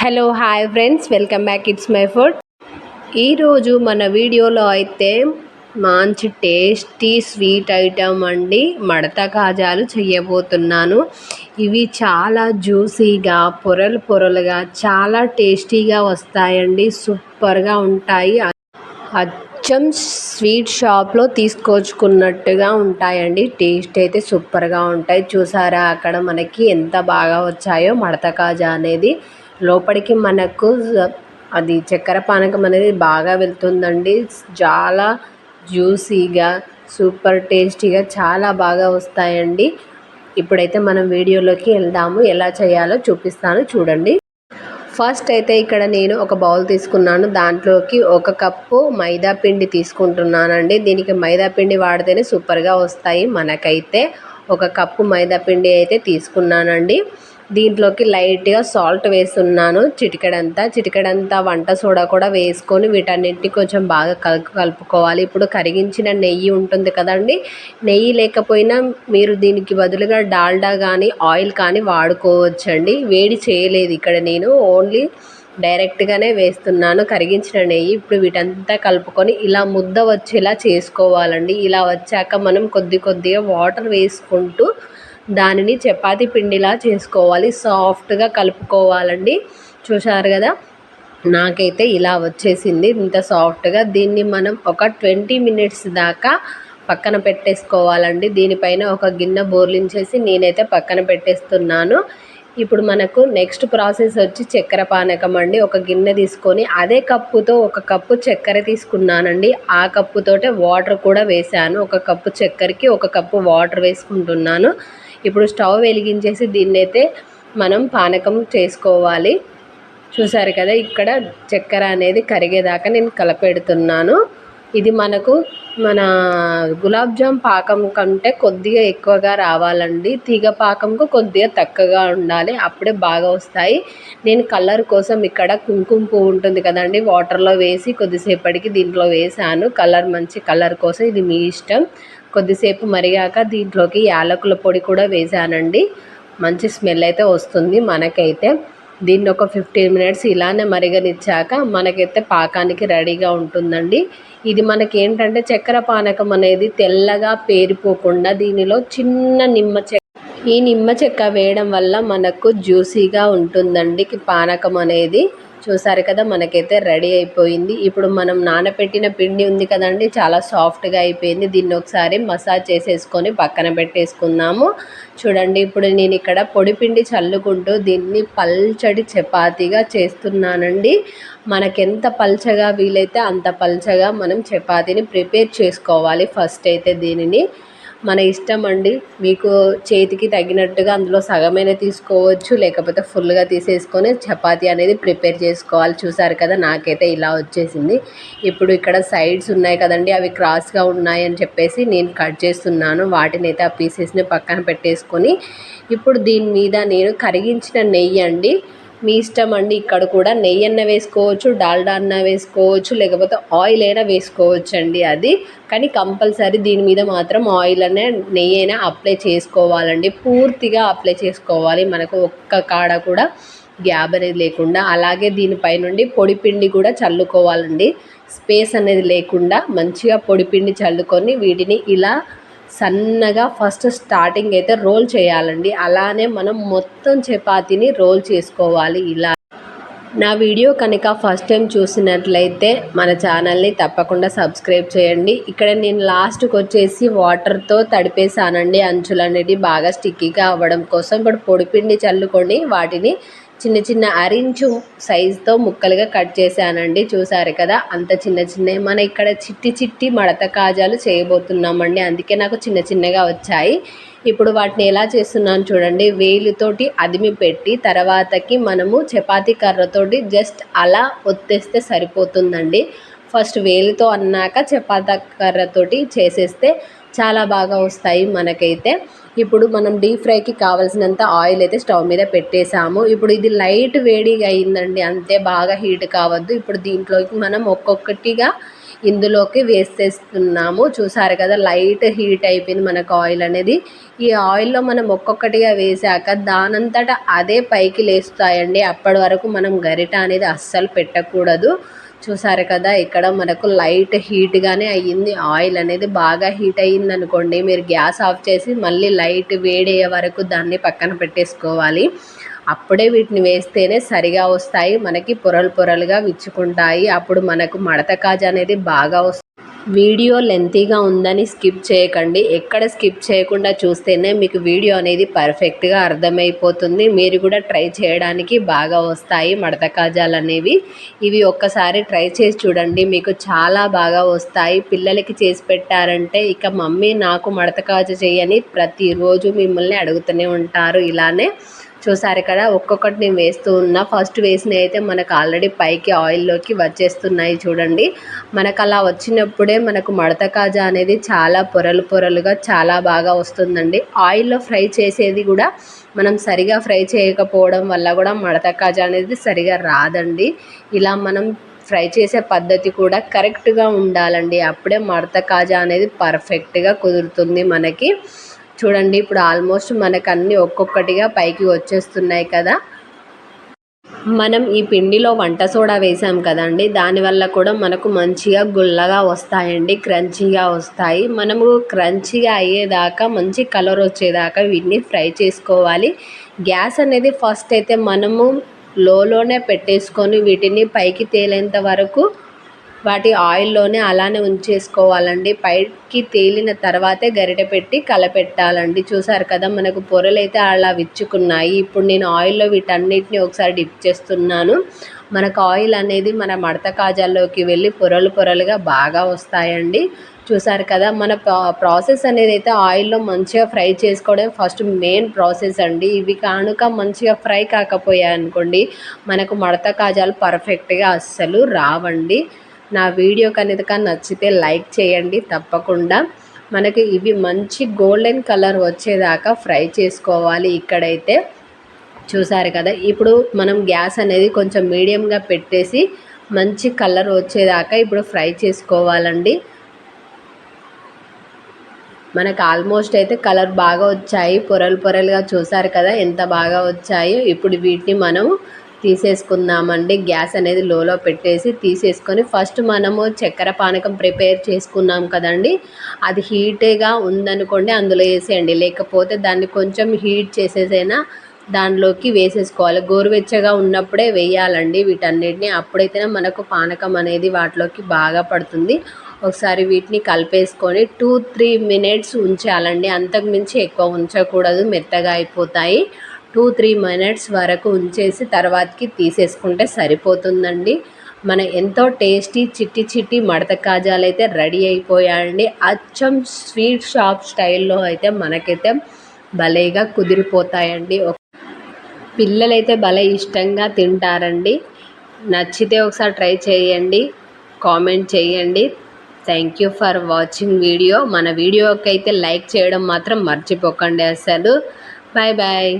Hello hi friends. Welcome back. It's my food. ఈరోజు మన వీడియోలో అయితే మంచి టేస్టీ స్వీట్ ఐటమ్ అండి. మడత కాజాలు చేయబోతున్నాను. ఇవి చాలా జ్యూసీగా పొరలు పొరలుగా చాలా టేస్టీగా వస్తాయండి. సూపర్గా ఉంటాయి. అచ్చం స్వీట్ షాప్లో తీసుకొచ్చుకున్నట్టుగా ఉంటాయండి. టేస్ట్ అయితే సూపర్గా ఉంటాయి. చూసారా అక్కడ మనకి ఎంత బాగా వచ్చాయో మడత కాజా అనేది. లోపలికి మనకు అది చక్కెర పానకం అనేది బాగా వెళ్తుందండి. చాలా జ్యూసీగా సూపర్ టేస్టీగా చాలా బాగా వస్తాయండి. ఇప్పుడైతే మనం వీడియోలోకి వెళ్దాము ఎలా చేయాలో చూపిస్తాను చూడండి. ఫస్ట్ అయితే ఇక్కడ నేను ఒక బౌల్ తీసుకున్నాను. దాంట్లోకి ఒక కప్పు మైదా పిండి తీసుకుంటున్నానండి. దీనికి మైదా పిండి వాడితేనే సూపర్గా వస్తాయి. మనకైతే ఒక కప్పు మైదా పిండి అయితే తీసుకున్నానండి. దీంట్లోకి లైట్గా సాల్ట్ వేస్తున్నాను చిటికెడంతా చిటికెడంతా వంట సోడా కూడా వేసుకొని వీటన్నిటిని కొంచెం బాగా కలుపు కలుపుకోవాలి. ఇప్పుడు కరిగించిన నెయ్యి ఉంటుంది కదండి. నెయ్యి లేకపోయినా మీరు దీనికి బదులుగా డాల్డా కానీ ఆయిల్ కానీ వాడుకోవచ్చండి. వేడి చేయలేదు ఇక్కడ నేను. ఓన్లీ డైరెక్ట్గానే వేస్తున్నాను. కరిగించిన నెయ్యి ఇప్పుడు వీటంతా కలుపుకొని ఇలా ముద్ద వచ్చేలా చేసుకోవాలండి. ఇలా వచ్చాక మనం కొద్ది కొద్దిగా వాటర్ వేసుకుంటూ దానిని చపాతి పిండిలా చేసుకోవాలి. సాఫ్ట్గా కలుపుకోవాలండి. చూశారు కదా? నాకైతే ఇలా వచ్చేసింది. ఇంత సాఫ్ట్గా దీన్ని మనం ఒక ట్వంటీ మినిట్స్ దాకా పక్కన పెట్టేసుకోవాలండి. దీనిపైన ఒక గిన్నె బోర్లించేసి నేనైతే పక్కన పెట్టేస్తున్నాను. ఇప్పుడు మనకు నెక్స్ట్ ప్రాసెస్ వచ్చి చక్కెర పానకం అండి. ఒక గిన్నె తీసుకొని అదే కప్పుతో ఒక కప్పు చక్కెర తీసుకున్నానండి. ఆ కప్పుతోటే వాటర్ కూడా వేసాను ఒక కప్పు చక్కెరకి ఒక కప్పు వాటర్ వేసుకుంటున్నాను. ఇప్పుడు స్టవ్ వెలిగించేసి దీన్నైతే మనం పానకం చేసుకోవాలి. చూసారు కదా ఇక్కడ చక్కెర అనేది కరిగేదాకా నేను కలపెడుతున్నాను. ఇది మనకు మన గులాబ్ జామ్ పాకం కంటే కొద్దిగా ఎక్కువగా రావాలండి. తీగ పాకంకు కొద్దిగా తక్కువగా ఉండాలి అప్పుడే బాగా వస్తాయి. నేను కలర్ కోసం ఇక్కడ కుంకుమ పువ్వు ఉంటుంది కదండి వాటర్లో వేసి కొద్దిసేపటికి దీంట్లో వేసాను కలర్ మంచి కలర్ కోసం ఇది మీ ఇష్టం. కొద్దిసేపు మరిగాక దీంట్లోకి యాలకుల పొడి కూడా వేసానండి మంచి స్మెల్ అయితే వస్తుంది మనకైతే. దీన్ని ఒక ఫిఫ్టీన్ మినిట్స్ ఇలానే మరిగనిచ్చాక మనకైతే పాకానికి రెడీగా ఉంటుందండి. ఇది మనకి ఏంటంటే చక్కెర పానకం అనేది తెల్లగా పేరిపోకుండా దీనిలో చిన్న నిమ్మ చెక్క ఈ నిమ్మ చెక్క వేయడం వల్ల మనకు జ్యూసీగా ఉంటుందండి పానకం అనేది. చూసారు కదా మనకైతే రెడీ అయిపోయింది. ఇప్పుడు మనం నానబెట్టిన పిండి ఉంది కదండి చాలా సాఫ్ట్గా అయిపోయింది. దీన్ని ఒకసారి మసాజ్ చేసేసుకొని పక్కన పెట్టేసుకుందాము. చూడండి ఇప్పుడు నేను ఇక్కడ పొడి పిండి చల్లుకుంటూ దీన్ని పల్చడి చపాతీగా చేస్తున్నానండి. మనకెంత పల్చగా వీలైతే అంత పల్చగా మనం చపాతీని ప్రిపేర్ చేసుకోవాలి. ఫస్ట్ అయితే దీనిని మన ఇష్టం అండి. మీకు చేతికి తగినట్టుగా అందులో సగమైన తీసుకోవచ్చు లేకపోతే ఫుల్గా తీసేసుకొని చపాతి అనేది ప్రిపేర్ చేసుకోవాలి. చూసారు కదా నాకైతే ఇలా వచ్చేసింది. ఇప్పుడు ఇక్కడ సైడ్స్ ఉన్నాయి కదండి అవి క్రాస్గా ఉన్నాయి అని చెప్పేసి నేను కట్ చేస్తున్నాను. వాటిని అయితే ఆ పీసెస్ని పక్కన పెట్టేసుకొని ఇప్పుడు దీని మీద నేను కరిగించిన నెయ్యి అండి. మీ ఇష్టం అండి. ఇక్కడ కూడా నెయ్యి అన్న వేసుకోవచ్చు డాల్డా అన్న వేసుకోవచ్చు లేకపోతే ఆయిల్ అయినా వేసుకోవచ్చు అండి అది. కానీ కంపల్సరీ దీని మీద మాత్రం ఆయిల్ అనే నెయ్యి అయినా అప్లై చేసుకోవాలండి. పూర్తిగా అప్లై చేసుకోవాలి. మనకు ఒక్క కాడ కూడా గ్యాబ్ అనేది లేకుండా. అలాగే దీనిపై నుండి పొడి పిండి కూడా చల్లుకోవాలండి. స్పేస్ అనేది లేకుండా మంచిగా పొడిపిండి చల్లుకొని వీటిని ఇలా సన్నగా ఫస్ట్ స్టార్టింగ్ అయితే రోల్ చేయాలండి. అలానే మనం మొత్తం చపాతీని రోల్ చేసుకోవాలి ఇలా. నా వీడియో కనుక ఫస్ట్ టైం చూసినట్లయితే మన ఛానల్ని తప్పకుండా సబ్స్క్రైబ్ చేయండి. ఇక్కడ నేను లాస్ట్కి వచ్చేసి వాటర్తో తడిపేసానండి అంచులు అనేది బాగా స్టిక్కీగా అవ్వడం కోసం. ఇప్పుడు పొడిపిండి చల్లుకొని వాటిని చిన్న చిన్న అరించు సైజుతో ముక్కలుగా కట్ చేశానండి. చూసారు కదా అంత చిన్న చిన్న మన ఇక్కడ చిట్టి చిట్టి మడత కాజాలు చేయబోతున్నామండి. అందుకే నాకు చిన్న చిన్నగా వచ్చాయి. ఇప్పుడు వాటిని ఎలా చేస్తున్నాను చూడండి. వేలుతోటి అదిమి పెట్టి తర్వాతకి మనము చపాతీ కర్రతోటి జస్ట్ అలా ఒత్తేస్తే సరిపోతుందండి. ఫస్ట్ వేలుతో అన్నాక చపాతీ కర్రతోటి చేసేస్తే చాలా బాగా వస్తాయి మనకైతే. ఇప్పుడు మనం డీప్ ఫ్రైకి కావాల్సినంత ఆయిల్ అయితే స్టవ్ మీద పెట్టేసాము ఇప్పుడు ఇది లైట్ వేడిగా అయిందండి. అంతే బాగా హీట్ కావద్దు. ఇప్పుడు దీంట్లోకి మనం ఒక్కొక్కటిగా ఇందులోకి వేసేస్తున్నాము. చూసారు కదా లైట్ హీట్ అయిపోయింది మనకు ఆయిల్ అనేది. ఈ ఆయిల్లో మనం ఒక్కొక్కటిగా వేసాక దానంతట అదే పైకి లేస్తాయండి. అప్పటి వరకు మనం గరిట అనేది అస్సలు పెట్టకూడదు. చూసారు కదా ఇక్కడ మనకు లైట్ హీట్గానే అయ్యింది. ఆయిల్ అనేది బాగా హీట్ అయ్యింది అనుకోండి మీరు గ్యాస్ ఆఫ్ చేసి మళ్ళీ లైట్ వేడయ్యే వరకు దాన్ని పక్కన పెట్టేసుకోవాలి. అప్పుడే వీటిని వేస్తేనే సరిగా వస్తాయి మనకి పొరలు పొరలుగా విచ్చుకుంటాయి. అప్పుడు మనకు మడత కాజ అనేది బాగా వస్తుంది. వీడియో లెంతీగా ఉందని స్కిప్ చేయకండి. ఎక్కడ స్కిప్ చేయకుండా చూస్తేనే మీకు వీడియో అనేది పర్ఫెక్ట్గా అర్థమైపోతుంది. మీరు కూడా ట్రై చేయడానికి బాగా వస్తాయి మడత కాజాలు అనేవి. ఇవి ఒక్కసారి ట్రై చేసి చూడండి. మీకు చాలా బాగా వస్తాయి. పిల్లలకి చేసి పెట్టారంటే ఇక మమ్మీ నాకు మడత కాజ చేయని ప్రతిరోజు మిమ్మల్ని అడుగుతూనే ఉంటారు. ఇలానే చూసారు కదా ఒక్కొక్కటి నేను వేస్తూ ఉన్నా. ఫస్ట్ వేసినవి అయితే మనకు ఆల్రెడీ పైకి ఆయిల్లోకి వచ్చేస్తున్నాయి చూడండి. మనకు అలా వచ్చినప్పుడే మనకు మడత కాజా అనేది చాలా పొరలు పొరలుగా చాలా బాగా వస్తుందండి. ఆయిల్లో ఫ్రై చేసేది కూడా మనం సరిగా ఫ్రై చేయకపోవడం వల్ల కూడా మడత కాజా అనేది సరిగా రాదండి. ఇలా మనం ఫ్రై చేసే పద్ధతి కూడా కరెక్ట్గా ఉండాలండి. అప్పుడే మడత కాజా అనేది పర్ఫెక్ట్గా కుదురుతుంది మనకి. చూడండి ఇప్పుడు ఆల్మోస్ట్ మనకు అన్నీ ఒక్కొక్కటిగా పైకి వచ్చేస్తున్నాయి కదా. మనం ఈ పిండిలో వంట సోడా వేసాం కదండి దానివల్ల కూడా మనకు మంచిగా గుల్లగా వస్తాయండి క్రంచీగా వస్తాయి. మనము క్రంచీగా అయ్యేదాకా మంచి కలర్ వచ్చేదాకా వీటిని ఫ్రై చేసుకోవాలి. గ్యాస్ అనేది ఫస్ట్ అయితే మనము లోలోనే పెట్టేసుకొని వీటిని పైకి తేలేంత వరకు వాటి ఆయిల్లోనే అలానే ఉంచేసుకోవాలండి. పైకి తేలిన తర్వాతే గరిటె పెట్టి కలపెట్టాలండి. చూసారు కదా మనకు పొరలు అయితే అలా విచ్చుకున్నాయి. ఇప్పుడు నేను ఆయిల్లో వీటన్నిటిని ఒకసారి డిప్ చేస్తున్నాను. మనకు ఆయిల్ అనేది మన మడత కాజాల్లోకి వెళ్ళి పొరలు పొరలుగా బాగా వస్తాయండి. చూసారు కదా మన ప్రాసెస్ అనేది అయితే ఆయిల్లో మంచిగా ఫ్రై చేసుకోవడం ఫస్ట్ మెయిన్ ప్రాసెస్ అండి. ఇవి కానుక మంచిగా ఫ్రై కాకపోయాయి అనుకోండి మనకు మడత కాజాలు పర్ఫెక్ట్గా అస్సలు రావండి. నా వీడియో కనుక నచ్చితే లైక్ చేయండి. తప్పకుండా మనకి ఇవి మంచి గోల్డెన్ కలర్ వచ్చేదాకా ఫ్రై చేసుకోవాలి ఇక్కడైతే. చూసారు కదా? ఇప్పుడు మనం గ్యాస్ అనేది కొంచెం మీడియంగా పెట్టేసి మంచి కలర్ వచ్చేదాకా ఇప్పుడు ఫ్రై చేసుకోవాలండి. మనకు ఆల్మోస్ట్ అయితే కలర్ బాగా వచ్చాయి. పొరలు పొరలుగా చూసారు కదా? ఎంత బాగా వచ్చాయో ఇప్పుడు వీటిని మనం తీసేసుకుందామండి. గ్యాస్ అనేది లోలో పెట్టేసి తీసేసుకొని ఫస్ట్ మనము చక్కెర పానకం ప్రిపేర్ చేసుకున్నాం కదండి. అది హీట్గా ఉందనుకోండి అందులో వేసేయండి. లేకపోతే దాన్ని కొంచెం హీట్ చేసేసైనా దానిలోకి వేసేసుకోవాలి. గోరువెచ్చగా ఉన్నప్పుడే వేయాలండి వీటన్నిటిని. అప్పుడైతేనే మనకు పానకం అనేది వాటిలోకి బాగా పడుతుంది. ఒకసారి వీటిని కలిపేసుకొని టూ త్రీ మినిట్స్ ఉంచాలండి. అంతకుమించి ఎక్కువ ఉంచకూడదు. మెత్తగా అయిపోతాయి. టూ త్రీ మినిట్స్ వరకు ఉంచేసి తర్వాతకి తీసేసుకుంటే సరిపోతుందండి. మన ఎంతో టేస్టీ చిట్టి చిట్టి మడత కాజాలు అయితే రెడీ అయిపోయాయండి. అచ్చం స్వీట్ షాప్ స్టైల్లో అయితే మనకైతే భలేగా కుదిరిపోతాయండి. పిల్లలైతే భలే ఇష్టంగా తింటారండి. నచ్చితే ఒకసారి ట్రై చేయండి. కామెంట్ చేయండి. Thank you for watching video మన వీడియోకి అయితే లైక్ చేయడం మాత్రం మర్చిపోకండి అసలు. Bye bye